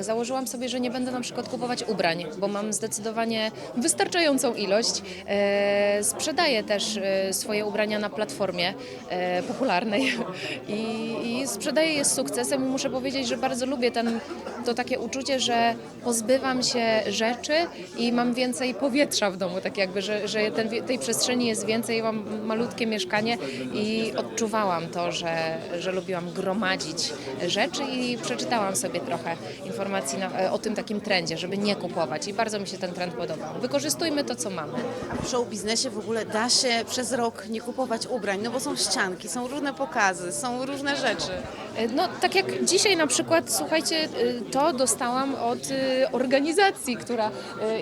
Założyłam sobie, że nie będę na przykład kupować ubrań, bo mam zdecydowanie wystarczającą ilość. E, sprzedaję też e, swoje ubrania na platformie e, popularnej. I, sprzedaję je z sukcesem muszę powiedzieć, że bardzo lubię ten, to takie uczucie, że pozbywam się rzeczy i mam więcej powietrza w domu, tak jakby, że, że ten, tej przestrzeni jest więcej, mam malutkie mieszkanie i odczuwałam to, że, że lubiłam gromadzić rzeczy i przeczytałam sobie trochę informacji na, o tym takim trendzie, żeby nie kupować i bardzo mi się ten trend podobał. Wykorzystujmy to, co mamy. A w show biznesie w ogóle da się przez rok nie kupować ubrań, no bo są ścianki, są różne pokazy, są różne rzeczy. No, tak jak dzisiaj na przykład, słuchajcie, y, to dostałam od organizacji, która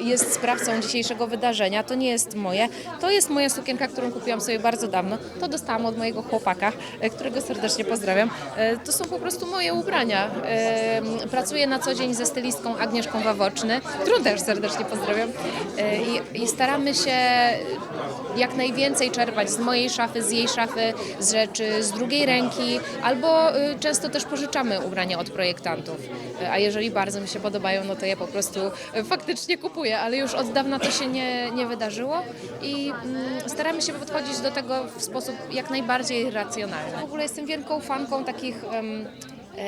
jest sprawcą dzisiejszego wydarzenia. To nie jest moje. To jest moja sukienka, którą kupiłam sobie bardzo dawno. To dostałam od mojego chłopaka, którego serdecznie pozdrawiam. To są po prostu moje ubrania. Pracuję na co dzień ze stylistką Agnieszką Wawoczny, którą też serdecznie pozdrawiam. Y, I, i staramy się jak najwięcej czerpać z mojej szafy, z jej szafy, z rzeczy z drugiej ręki, albo y, często też pożyczamy ubrania od projektantów. Y, A jeżeli bardzo mi się podobają, no to je po prostu faktycznie kupuję, ale już od dawna to się nie, nie wydarzyło i mm, staramy się podchodzić do tego w sposób jak najbardziej racjonalny. W ogóle jestem wielką fanką takich e,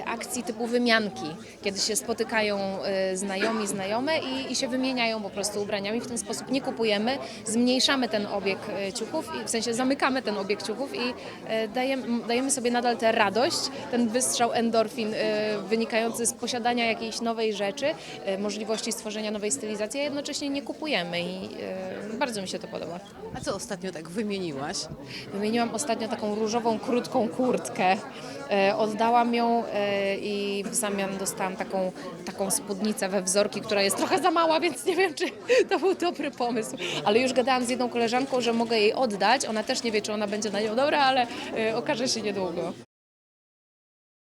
akcji typu wymianki, kiedy się spotykają e, znajomi, znajome i, i się wymieniają po prostu ubraniami. W ten sposób nie kupujemy, zmniejszamy ten obieg e, ciuchów, i w sensie zamykamy ten obieg ciuchów i e, dajemy, dajemy sobie nadal tę radość, ten wystrzał endorfin e, wynikający z posiadania jakiejś nowej rzeczy, e, możliwości stworzenia nowej stylizacji, a jednocześnie nie kupujemy i e, bardzo mi się to podoba. A co ostatnio tak wymieniłaś? Wymieniłam ostatnio taką różową, krótką kurtkę. E, Oddałam ją e, i w zamian dostałam taką, taką spódnicę we wzorki, która jest trochę za mała, więc nie wiem, czy to był dobry pomysł. Ale już gadałam z jedną koleżanką, że mogę jej oddać. Ona też nie wie, czy ona będzie na nią dobra, ale e, okaże się niedługo.